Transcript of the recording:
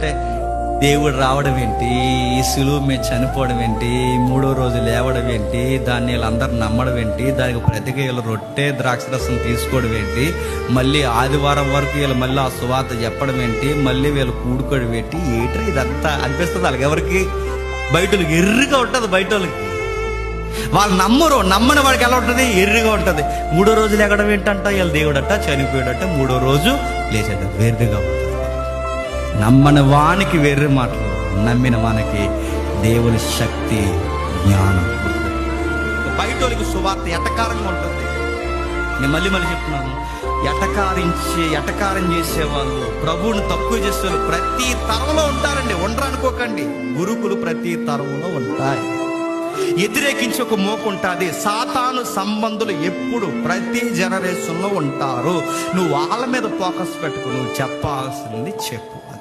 అంటే దేవుడు రావడం ఏంటి? ఈ సులువు మీద చనిపోవడం ఏంటి? మూడో రోజు లేవడం ఏంటి? దాన్ని వీళ్ళందరూ నమ్మడం ఏంటి? దానికి ప్రతిగా వీళ్ళు రొట్టె ద్రాక్షరసం తీసుకోవడం ఏంటి? మళ్ళీ ఆదివారం వరకు వీళ్ళు మళ్ళీ ఆ సువాత చెప్పడం ఏంటి? మళ్ళీ వీళ్ళు కూడుకోవడం ఏంటి? ఏంటి ఇదంతా అనిపిస్తుంది వాళ్ళకి ఎవరికి? బయట వాళ్ళకి ఎర్రగా ఉంటుంది బయట వాళ్ళకి వాళ్ళు నమ్మరు నమ్మని వాడికి ఎలా ఉంటుంది? ఎర్రిగా ఉంటుంది. మూడో రోజు లేకడం ఏంటంట? వీళ్ళు దేవుడట చనిపోయాడట. మూడో రోజు లేచాడ వేరుగా ఉంటుంది నమ్మని వానికి వెర్రి మాటలు. నమ్మిన వానికి దేవుని శక్తి జ్ఞానం. బయటోళ్ళకి సువార్త ఎటకారంగా ఉంటుంది. నేను మళ్ళీ మళ్ళీ చెప్తున్నాను. ఎటకారించి ఎటకారం చేసేవాళ్ళు ప్రభువుని తక్కువ చేసేవాళ్ళు ప్రతి తరంలో ఉంటారండి. ఉండరనుకోకండి. గురుకులు ప్రతి తరంలో ఉంటాయి. వ్యతిరేకించి ఒక మోకు ఉంటుంది. సాతాను సంబంధులు ఎప్పుడు ప్రతి జనరేషన్లో ఉంటారు. నువ్వు వాళ్ళ మీద ఫోకస్ పెట్టుకు నువ్వు చెప్పాల్సింది చెప్పు.